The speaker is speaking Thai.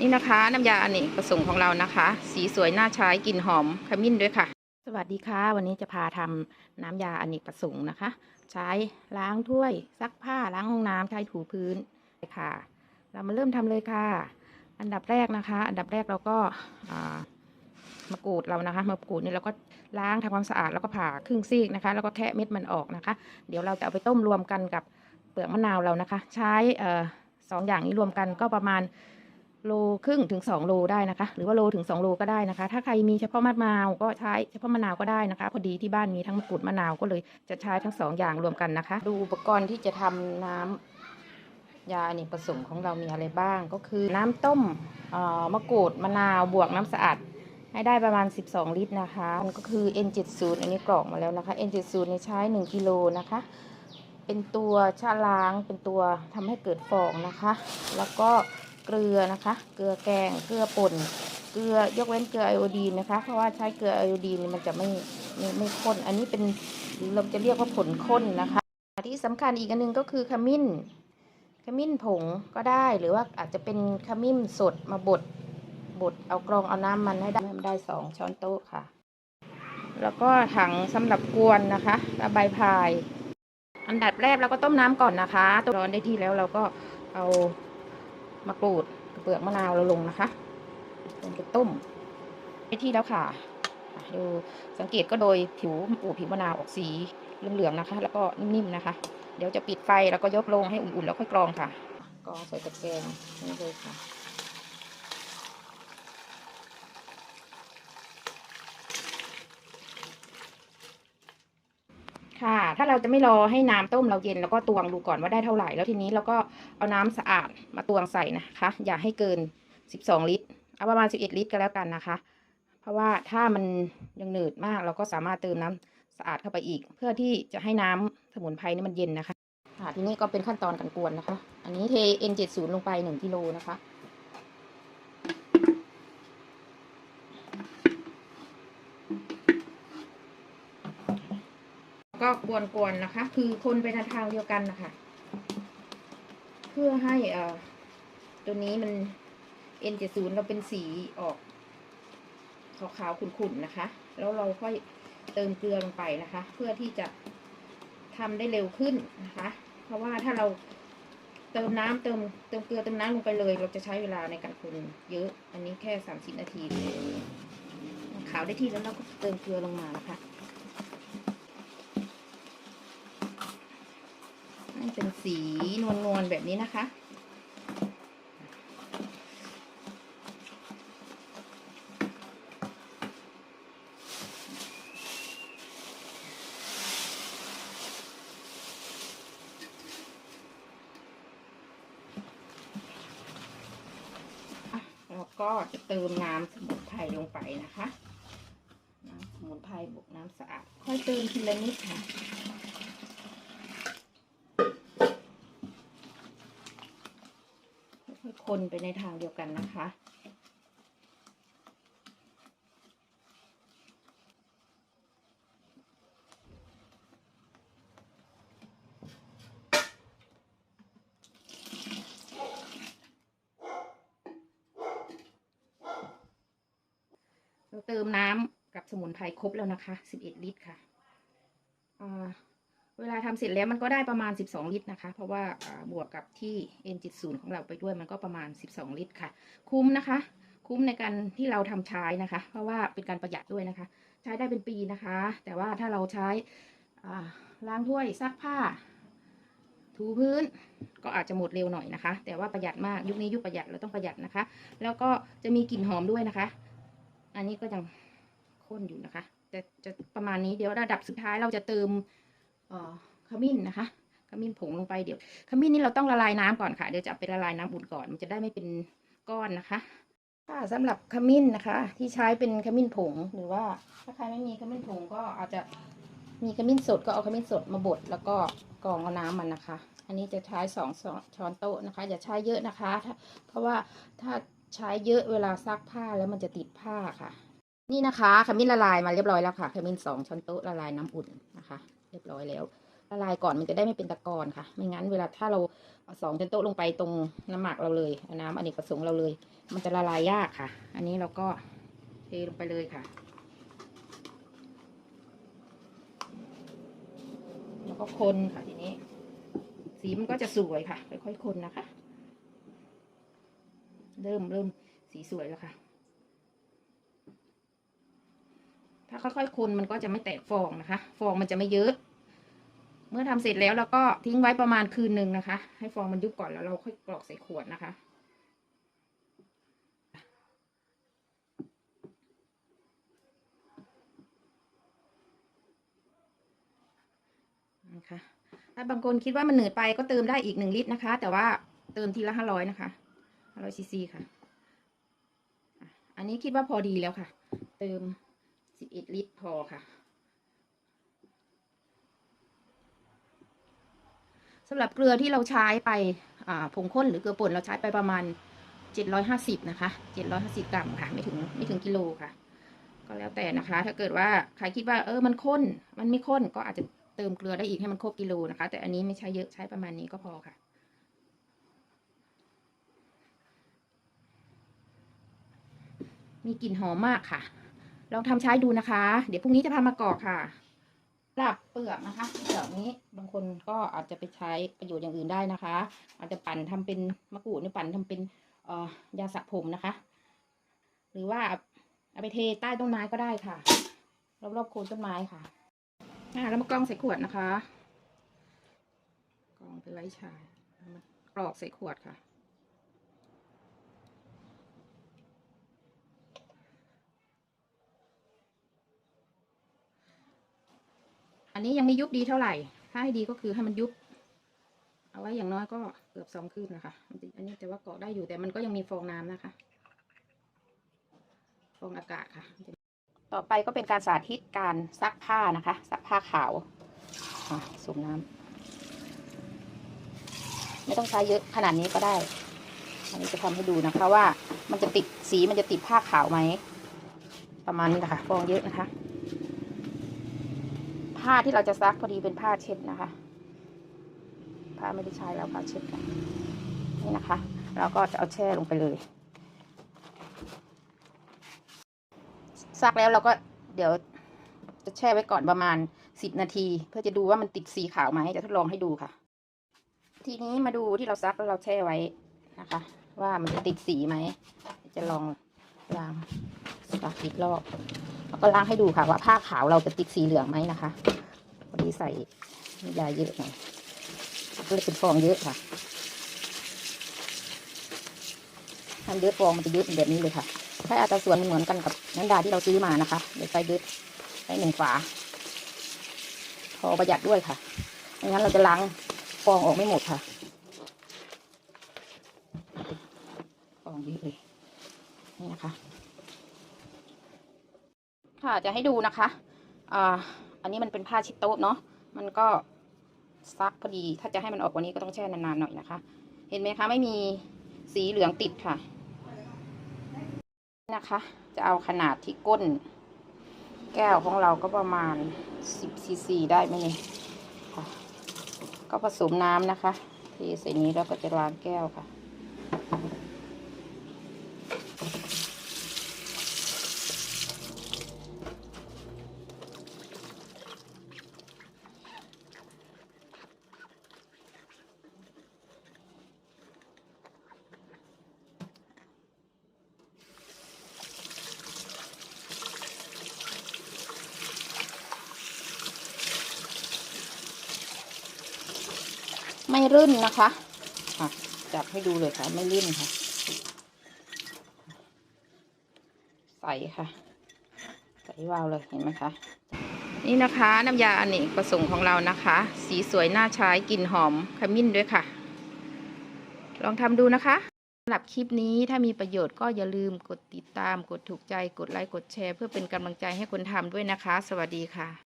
นี่นะคะน้ำยาอเนกประสงค์ของเรานะคะ สีสวยน่าใช้กลิ่นหอมขมิ้นด้วยค่ะ สวัสดีค่ะ วันนี้จะพาทำน้ำยาอเนกประสงค์นะคะ ใช้ล้างถ้วยซักผ้าล้างห้องน้ำใช้ถูพื้นค่ะ เรามาเริ่มทำเลยค่ะ อันดับแรกนะคะ อันดับแรกเราก็อ่ามะกรูดเรานะคะมะกรูดนี่เราก็ล้างทำความสะอาดแล้วก็ผ่าครึ่งซีกนะคะ แล้วก็แคะเม็ดมันออกนะคะ เดี๋ยวเราจะเอาไปต้มรวมกันกับเปลือกมะนาวเรานะคะ ใช้เอ่อสองอย่างนี้รวมกันก็ประมาณ โลครึ่งถึง 2 โลได้นะคะ หรือว่าโลถึง 2 โลก็ได้นะคะ ถ้าใครมีเฉพาะมะนาวก็ใช้เฉพาะมะนาวก็ได้นะคะ พอดีที่บ้านมีทั้งมะกรูดมะนาวก็เลยจะใช้ทั้งสองอย่างรวมกันนะคะ ดูอุปกรณ์ที่จะทำน้ำยาอเนกประสงค์ของเรามีอะไรบ้าง ก็คือน้ำต้มมะกรูดมะนาวบวกน้ำสะอาดให้ได้ประมาณ 12 ลิตรนะคะมันก็คือ N70 อันนี้กรอกมาแล้วนะคะ N70 นี่ใช้ 1กิโลนะคะ เป็นตัวชะล้างเป็นตัวทำให้เกิดฟองนะคะ แล้วก็ เกลือนะคะ เกลือแกง เกลือป่น เกลือยกเว้นเกลือไอโอดีนนะคะ เพราะว่าใช้เกลือไอโอดีนมันจะไม่ไม่ไม่ข้น อันนี้เป็นเราจะเรียกว่าผลข้นนะคะ ที่สำคัญอีกอันหนึงก็คือขมิ้น ขมิ้นผงก็ได้หรือว่าอาจจะเป็นขมิ้นสดมาบดบดเอากรองเอาน้ำมันให้ได้มันได้สองช้อนโต๊ะค่ะ แล้วก็ถังสำหรับกวนนะคะระบายพาย อันดับแรกเราก็ต้มน้ำก่อนนะคะต้มร้อนได้ที่แล้วเราก็เอา มะกรูดเปลือกมะนาวเราลงนะคะลงไปต้มไปที่แล้วค่ะอะดูสังเกตก็โดยผิวอูผิวมะนาวออกสีเหลืองๆนะคะ แล้วก็นิ่มๆนะคะ เดี๋ยวจะปิดไฟแล้วก็ยกลงให้อุ่นๆแล้วค่อยกรองค่ะกรองใส่ตะแกรงนี่เลยค่ะ ค่ะ ถ้าเราจะไม่รอให้น้ำต้มเราเย็น แล้วก็ตวงดูก่อนว่าได้เท่าไหร่ แล้วทีนี้เราก็เอาน้ำสะอาดมาตวงใส่นะคะ อย่าให้เกิน 12 ลิตร เอาประมาณ 11 ลิตรก็แล้วกันนะคะ เพราะว่าถ้ามันยังหนืดมากเราก็สามารถเติมน้ำสะอาดเข้าไปอีก เพื่อที่จะให้น้ำสมุนไพรนี่มันเย็นนะคะค่ะทีนี้ก็เป็นขั้นตอนการกวนนะคะ อันนี้เท N70 ลงไป 1กิโลนะคะ ก็กวนๆนะคะ คือคนไปในทางเดียวกันนะคะ เพื่อให้เอ่อตัวนี้มัน N70 เราเป็นสีออกขาวๆขุ่นๆนะคะ แล้วเราค่อยเติมเกลือลงไปนะคะ เพื่อที่จะทำได้เร็วขึ้นนะคะ เพราะว่าถ้าเราเติมน้ำเติมเติมเกลือเติมน้ำลงไปเลย เราจะใช้เวลาในการคนเยอะ อันนี้แค่สามสิบนาทีขาวได้ที่แล้วเราก็เติมเกลือลงมานะคะ ให้เป็นสีนวลๆแบบนี้นะคะอะแล้วก็จะเติมน้ำสมุนไพรลงไปนะคะ น้ำสมุนไพรบวกน้ำสะอาด ค่อยเติมทีละนิดค่ะ คนไปในทางเดียวกันนะคะ เราเติมน้ำกับสมุนไพรครบแล้วนะคะ 11 ลิตรค่ะอ่า เวลาทำเสร็จแล้วมันก็ได้ประมาณ 12 ลิตรนะคะ เพราะว่าบวกกับที่ N70 ของเราไปด้วยมันก็ประมาณ 12 ลิตรค่ะ คุ้มนะคะ คุ้มในการที่เราทำใช้นะคะ เพราะว่าเป็นการประหยัดด้วยนะคะ ใช้ได้เป็นปีนะคะ แต่ว่าถ้าเราใช้ล้างถ้วยซักผ้า ถูพื้นก็อาจจะหมดเร็วหน่อยนะคะ แต่ว่าประหยัดมากยุคนี้ยุคประหยัดเราต้องประหยัดนะคะ แล้วก็จะมีกลิ่นหอมด้วยนะคะ อันนี้ก็ยังข้นอยู่นะคะแต่จะประมาณนี้เดี๋ยวระดับสุดท้ายเราจะเติม ขมิ้นนะคะขมิ้นผงลงไปเดี๋ยวขมิ้นนี่เราต้องละลายน้ำก่อนค่ะเดี๋ยวจะเอาไปละลายน้ำอุ่นก่อน มันจะได้ไม่เป็นก้อนนะคะค่ะสำหรับขมิ้นนะคะ ที่ใช้เป็นขมิ้นผงหรือว่าถ้าใครไม่มีขมิ้นผงก็อาจจะมีขมิ้นสดก็เอาขมิ้นสดมาบดแล้วก็กรองเอาน้ำมันนะคะ อันนี้จะใช้สองช้อนโต๊ะนะคะ อย่าใช้เยอะนะคะ เพราะว่าถ้าใช้เยอะเวลาซักผ้าแล้วมันจะติดผ้าค่ะ นี่นะคะขมิ้นละลายมาเรียบร้อยแล้วค่ะขมิ้นสองช้อนโต๊ะละลายน้ำอุ่นนะคะ เรียบร้อยแล้วละลายก่อนมันจะได้ไม่เป็นตะกอนค่ะ ไม่งั้นเวลาถ้าเราเอาสองช้นโต๊ะลงไปตรงน้ำหมักเราเลย น้ำอเนกประสงค์เราเลย มันจะละลายยากค่ะ อันนี้เราก็เทลงไปเลยค่ะ แล้วก็คนค่ะทีนี้ สีมันก็จะสวยค่ะค่อยๆคนนะคะ เริ่มเริ่มสีสวยแล้วค่ะ ถ้า ค่อยๆคนมันก็จะไม่แตกฟองนะคะ ฟองมันจะไม่เยอะ เมื่อทำเสร็จแล้วเราก็ทิ้งไว้ประมาณคืนหนึ่งนะคะ ให้ฟองมันยุบก่อนแล้วเราค่อยกรอกใส่ขวดนะคะนะคะถ้าบางคนคิดว่ามันเหนืดไปก็เติมได้อีกหนึ่งลิตรนะคะ แต่ว่าเติมทีละห้าร้อยนะคะห้าร้อยซีซีค่ะ อันนี้คิดว่าพอดีแล้วค่ะ เติม สิบเอ็ดลิตรพอค่ะสำหรับเกลือที่เราใช้ไปผงข้นหรือเกลือป่นเราใช้ไปประมาณเจ็ดร้อยห้าสิบนะคะเจ็ดร้อยห้าสิบกรัมค่ะ ไม่ถึงไม่ถึงกิโลค่ะ ก็แล้วแต่นะคะ ถ้าเกิดว่าใครคิดว่าเออมันข้น มันไม่ข้นก็อาจจะเติมเกลือได้อีกให้มันครบกิโลนะคะ แต่อันนี้ไม่ใช้เยอะใช้ประมาณนี้ก็พอค่ะมีกลิ่นหอมมากค่ะ ลองทำใช้ดูนะคะ เดี๋ยวพรุ่งนี้จะพามากรอกค่ะหรับเปลือกนะคะเปลือกนี้บางคนก็อาจจะไปใช้ประโยชน์อย่างอื่นได้นะคะ อาจจะปั่นทำเป็นมะกรูดนี่ปั่นทำเป็นเอ่อยาสระผมนะคะ หรือว่าเอาไปเทใต้ต้นไม้ก็ได้ค่ะ รอบๆโคนต้นไม้ค่ะแล้วมากรองใส่ขวดนะคะกรองไปไว้ชายมากรอกใส่ขวดค่ะ อันนี้ยังไม่ยุบดีเท่าไหร่ ถ้าให้ดีก็คือให้มันยุบ เอาไว้อย่างน้อยก็เกือบสองคืนนะคะ อันนี้แต่ว่าเกาะได้อยู่แต่มันก็ยังมีฟองน้ำนะคะ ฟองอากาศค่ะ ต่อไปก็เป็นการสาธิตการซักผ้านะคะ ซักผ้าขาวสูบน้ำไม่ต้องใช้เยอะขนาดนี้ก็ได้ อันนี้จะทำให้ดูนะคะว่ามันจะติดสีมันจะติดผ้าขาวไหม ประมาณนี้นะคะ ฟองเยอะนะคะ ผ้าที่เราจะซักพอดีเป็นผ้าเช็ดนะคะ ผ้าไม่ได้ใช้แล้วผ้าเช็ดค่ะนี่นะคะ เราก็จะเอาแช่ลงไปเลยซักแล้วเราก็เดี๋ยวจะแช่ไว้ก่อนประมาณสิบนาที เพื่อจะดูว่ามันติดสีขาวไหมจะทดลองให้ดูค่ะ ทีนี้มาดูที่เราซักแล้วเราแช่ไว้นะคะ ว่ามันจะติดสีไหมจะลองล้างซักอีกรอบแล้วก็ล้างให้ดูค่ะว่าผ้าขาวเราจะติดสีเหลืองไหมนะคะ ใส่ยาเยอะหน่อยก็เลยเป็นฟองเยอะค่ะทำเยอะฟองมันจะเยอะแบบนี้เลยค่ะใช้อัตราส่วนเหมือนกันกับน้ำดาที่เราซื้อมานะคะ เดี๋ยวใส่เยอะใส่หนึ่งฝา พอประหยัดด้วยค่ะไม่งั้นเราจะล้างฟองออกไม่หมดค่ะ ฟองเยอะเลยนี่นะคะ ค่ะจะให้ดูนะคะอ่า อันนี้มันเป็นผ้าชิดโต๊ะเนาะ มันก็ซักพอดี ถ้าจะให้มันออกวันนี้ก็ต้องแช่นานๆหน่อยนะคะ เห็นไหมคะไม่มีสีเหลืองติดค่ะ นะคะ จะเอาขนาดที่ก้น แก้วของเราก็ประมาณ 10ซีซีได้ไหมเนี่ยค่ะ ก็ผสมน้ำนะคะเทใส่นี้แล้วก็จะล้างแก้วค่ะ ไม่รื่นนะคะค่ะจับให้ดูเลยค่ะ ไม่รื่นค่ะ ใสค่ะ ใสวาวเลยเห็นไหมคะ นี่นะคะน้ำยาอเนกประสงค์ของเรานะคะ สีสวยน่าใช้กลิ่นหอมขมิ้นด้วยค่ะ ลองทำดูนะคะสำหรับคลิปนี้ถ้ามีประโยชน์ก็อย่าลืมกดติดตาม กดถูกใจ กดไลค์ กดแชร์ เพื่อเป็นกำลังใจให้คนทำด้วยนะคะ สวัสดีค่ะ